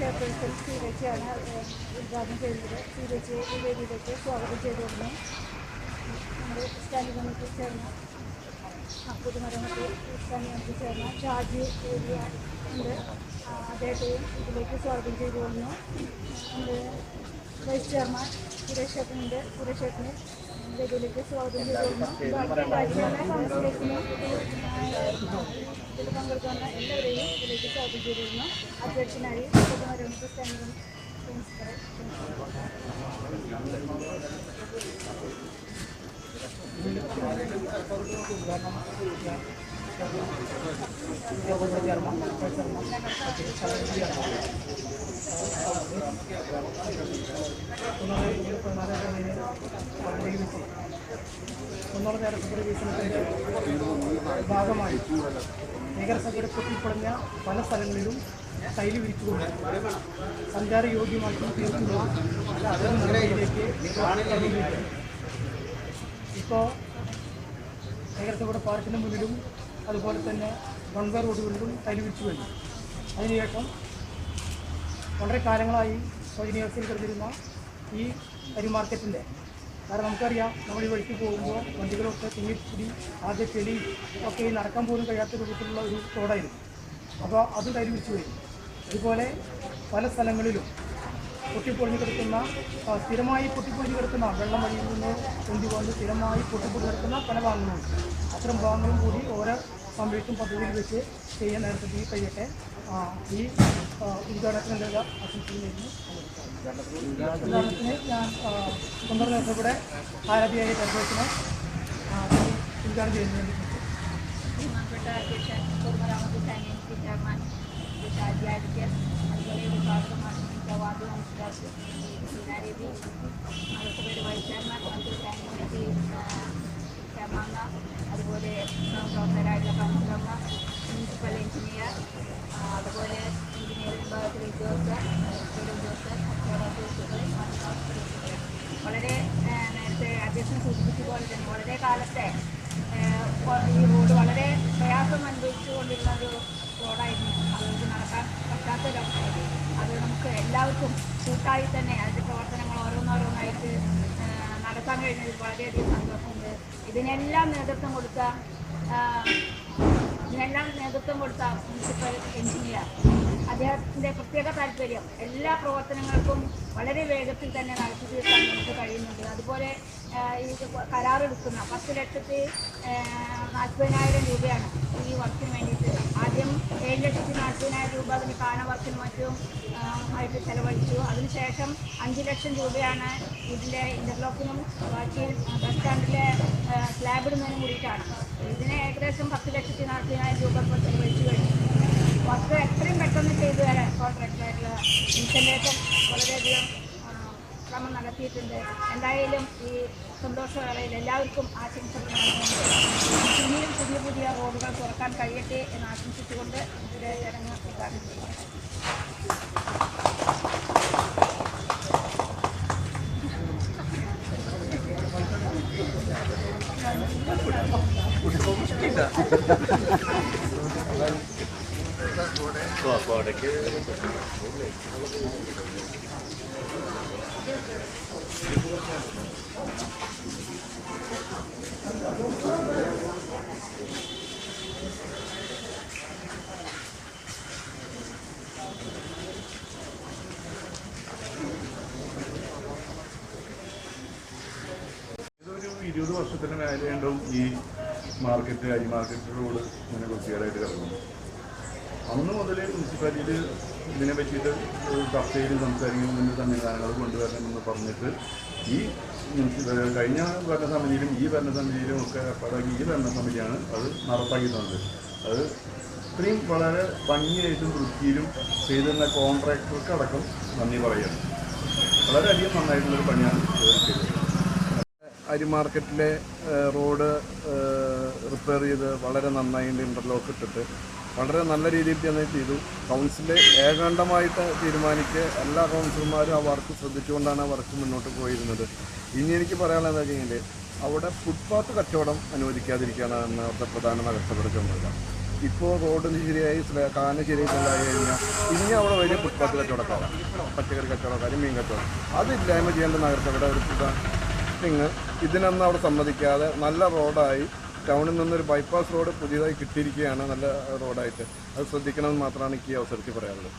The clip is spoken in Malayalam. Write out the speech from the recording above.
ചെയർപേഴ്സൺ സീരച്ചയാണ് ഉദ്ഘാടനം ചെയ്യുന്നത് സീരച്ചയെ ഈ വേദിയിലേക്ക് സ്വാഗതം ചെയ്തുകൊണ്ടു നമ്മുടെ സ്റ്റാൻഡിംഗ് കമ്മിറ്റി ചേർന്ന പുതുമരമത്ത് സ്റ്റാൻഡിംഗ് കമ്മിറ്റി ചേർന്ന ഷാജി ഏരിയ ഉണ്ട്. അദ്ദേഹത്തെയും ഇതിലേക്ക് സ്വാഗതം ചെയ്തുകൊള്ളുന്നു നമ്മുടെ വൈസ് ചെയർമാൻ സുരേഷ് ചേട്ടനുണ്ട് സുരേഷ് ചേട്ടനെ വേദിയിലേക്ക് സ്വാഗതം ചെയ്തുകൊള്ളുന്നു ബാക്കി രാജ്യങ്ങളെ കൗൺസിലേക്കിനും ഇതിൽ പങ്കെടുക്കുന്ന എല്ലാവരെയും ഇതിലേക്ക് സ്വാഗതം ചെയ്തിരുന്നു അധ്യക്ഷനായി പുതുമരമത്ത് സ്റ്റാൻഡിംഗ് പ്രിൻസിപ്പൽ ഒന്നാമത് നഗരസഭയുടെ വികസനത്തിന്റെ ഭാഗമായി നഗരസഭയുടെ പൊട്ടിപ്പൊളിഞ്ഞ പല സ്ഥലങ്ങളിലും ടൈൽ വിരിച്ചുകൊണ്ട് സഞ്ചാര യോഗ്യമാക്കി തീർക്കുന്ന അത്തരം നിലയിലേക്ക് ഇപ്പോൾ നഗരസഭയുടെ പാർക്കിന് മുന്നിലും അതുപോലെ തന്നെ വൺവേ റോഡുകളിലും ടൈൽ വിരിച്ചു കഴിഞ്ഞു. അതിനുശേഷം വളരെ കാലങ്ങളായി സൗജന്യ വ്യവസ്ഥയിൽ കിടന്നിരുന്ന ഈ അരി മാർക്കറ്റിന്റെ കാരണം നമുക്കറിയാം നമ്മൾ ഈ വഴിക്ക് പോകുമ്പോൾ വണ്ടികളൊക്കെ തിങ്ങിപ്പിടി ആദ്യ ചെളി ഒക്കെ ഈ നടക്കാൻ പോലും കഴിയാത്ത രൂപത്തിലുള്ള ഒരു റോഡായിരുന്നു അപ്പോൾ അത് കയ്യിൽ വരും. അതുപോലെ പല സ്ഥലങ്ങളിലും പൊട്ടിപ്പൊളിഞ്ഞ് കിടക്കുന്ന സ്ഥിരമായി പൊട്ടിപ്പൊളിഞ്ഞ് കിടക്കുന്ന വെള്ളം വഴിയിൽ നിന്ന് കൊണ്ടുപോകുന്ന സ്ഥിരമായി പൊട്ടിപ്പൊളി കിടക്കുന്ന പല ഭാഗങ്ങളുണ്ട് അത്തരം ഭാഗങ്ങളും കൂടി ഓരോ സംരക്ഷണ പദ്ധതിയിൽ വെച്ച് ചെയ്യാൻ നേരത്തെ കഴിയട്ടെ ഈ ഉദ്ഘാടനത്തിന്റെ ഉദ്ഘാടനത്തിനുള്ള ഉദ്ഘാടനത്തിന് ഞാൻ ഞാൻ ദിവസം കൂടെ ആരാധ്യയായ ചെയർപേഴ്സണെ ഉദ്ഘാടനം ചെയ്യുന്നതിന് വേണ്ടി അതുപോലെ വാർഡ് കൗൺസിലർ സീനാരേബി നഗരസഭയുടെ വൈസ് ചെയർമാൻ മന്ത്രി കമ്മിറ്റി ചെയർമാൻ അതുപോലെ പ്രവർത്തകരായിട്ടുള്ള കൗൺസിലർമാർ മുനിസിപ്പൽ എഞ്ചിനീയർ അതുപോലെ എഞ്ചിനീയറിംഗ് വിഭാഗത്തിലെ ഉദ്യോഗസ്ഥർ ഉദ്യോഗസ്ഥർ വളരെ നേരത്തെ അധ്യക്ഷൻ സൂചിപ്പിച്ചതുപോലെ തന്നെ വളരെ കാലത്തെ ഈ റോഡ് വളരെ പ്രയാസം അനുഭവിച്ചുകൊണ്ടിരുന്ന ഒരു റോഡായിരുന്നു. അതുകൊണ്ട് നടക്കാൻ പറ്റാത്തൊരവസ്ഥയായിരുന്നു. നമുക്ക് എല്ലാവർക്കും കൂട്ടായി തന്നെ അതിന്റെ പ്രവർത്തനങ്ങൾ ഓരോന്നോരോന്നായിട്ട് നടത്താൻ കഴിഞ്ഞതിൽ വളരെയധികം സന്തോഷമുണ്ട്. ഇതിനെല്ലാം നേതൃത്വം കൊടുത്ത ഇതിനെല്ലാം നേതൃത്വം കൊടുത്ത മുനിസിപ്പൽ എഞ്ചിനീയർ അദ്ദേഹത്തിന്റെ പ്രത്യേക താല്പര്യം എല്ലാ പ്രവർത്തനങ്ങൾക്കും വളരെ വേഗത്തിൽ തന്നെ നടത്തി തീർക്കാൻ നമുക്ക് കഴിയുന്നുണ്ട്. അതുപോലെ ഈ കരാറെടുക്കുന്ന പത്ത് ലക്ഷത്തി നാൽപ്പതിനായിരം രൂപയാണ് ഈ വർക്കിന് വേണ്ടിയിട്ട്. ആദ്യം ഏഴ് ലക്ഷത്തി നാൽപ്പതിനായിരം രൂപ അതിന് കാന വർക്കിന് മറ്റും ആയിട്ട് ചെലവഴിച്ചു. അതിനുശേഷം അഞ്ച് ലക്ഷം രൂപയാണ് ഇതിന്റെ ഇന്റർലോക്കിനും ബാക്കി ബസ് സ്റ്റാൻഡിലെ സ്ലാബ് ഇടുന്നതിനും കൂടിയിട്ടാണ്. ഇതിന് ഏകദേശം പത്ത് ലക്ഷത്തി നാൽപ്പതിനായിരം രൂപ ഇപ്പോൾ ചെലവഴിച്ചു കഴിഞ്ഞു. വർക്ക് എത്രയും പെട്ടെന്ന് ചെയ്തു തരാൻ കോൺട്രാക്ടറായിട്ടുള്ള ഇൻസെന്റേറ്റം വളരെയധികം ശ്രമം നടത്തിയിട്ടുണ്ട്. എന്തായാലും ഈ സന്തോഷവേളയിൽ എല്ലാവർക്കും ആശംസകൾ ഇനിയും പുതിയ പുതിയ റോഡുകൾ തുറക്കാൻ കഴിയട്ടെ എന്ന് ആശംസിച്ചുകൊണ്ട് ഇതിന്റെ ചടങ്ങ് ഉദ്ഘാടനം ചെയ്യുന്നു. ഇരുപത് വർഷത്തിന് മേലെയുണ്ടാവും ഈ മാർക്കറ്റ് അരി മാർക്കറ്റ് റോഡ് ഇങ്ങനെ വൃത്തികേടായിട്ട് കിടക്കുന്നു. അന്ന് മുതൽ മുനിസിപ്പാലിറ്റിയിൽ ഇതിനെ പറ്റിയിട്ട് ചർച്ചയിലും ചർച്ചയിൽ സംസാരിക്കുന്നതിന്റെ സംവിധാനങ്ങൾ കൊണ്ടുവരണമെന്ന് പറഞ്ഞിട്ട് ഈ കഴിഞ്ഞ ഭരണസമിതിയിലും ഈ ഭരണസമിതിയിലും ഒക്കെ ഏർപ്പാടാക്കി ഈ ഭരണസമിതിയാണ് അത് നടപ്പാക്കി തന്നത് അത് ഇത്രയും വളരെ ഭംഗിയായിട്ടും വൃത്തിയിലും ചെയ്തിരുന്ന കോൺട്രാക്ടർക്ക് അടക്കം നന്ദി പറയുകയാണ് വളരെയധികം നന്നായിട്ടുള്ളൊരു പണിയാണ് ചെയ്തത് അരി മാർക്കറ്റിലെ റോഡ് റിപ്പയർ ചെയ്ത് വളരെ നന്നായി ഇന്റർലോക്ക് ഇട്ടിട്ട് വളരെ നല്ല രീതിയിൽ തന്നെ ചെയ്തു. കൗൺസിൽ ഏകാണ്ടമായിട്ട് തീരുമാനിച്ച് എല്ലാ കൗൺസിലർമാരും ആ വർക്ക് ശ്രദ്ധിച്ചുകൊണ്ടാണ് ആ വർക്ക് മുന്നോട്ട് പോയിരുന്നത്. ഇനി എനിക്ക് പറയാനുള്ളത് എന്താ കഴിഞ്ഞാൽ അവിടെ ഫുട്പാത്ത് കച്ചവടം അനുവദിക്കാതിരിക്കുകയാണ് അവിടുത്തെ പ്രധാന നഗരസഭയുടെ ചുമതല. ഇപ്പോൾ റോഡ് ശരിയായി കാന ശരിയായി കഴിഞ്ഞാൽ ഇനി അവിടെ വലിയ ഫുട്പാത്ത് കച്ചവടക്കാരാണ് പച്ചക്കറി കച്ചവടക്കാരും മീൻ കച്ചവടം. അതില്ലായ്മ ചെയ്യേണ്ട നഗരസഭയുടെ ഒരു നിങ്ങൾ ഇതിനൊന്നും അവിടെ സമ്മതിക്കാതെ നല്ല റോഡായി ടൗണിൽ നിന്നൊരു ബൈപ്പാസ് റോഡ് പുതിയതായി കിട്ടിയിരിക്കുകയാണ് നല്ല റോഡായിട്ട്. അത് ശ്രദ്ധിക്കണമെന്ന് മാത്രമാണ് എനിക്ക് ഈ അവസരത്തിൽ പറയാനുള്ളത്.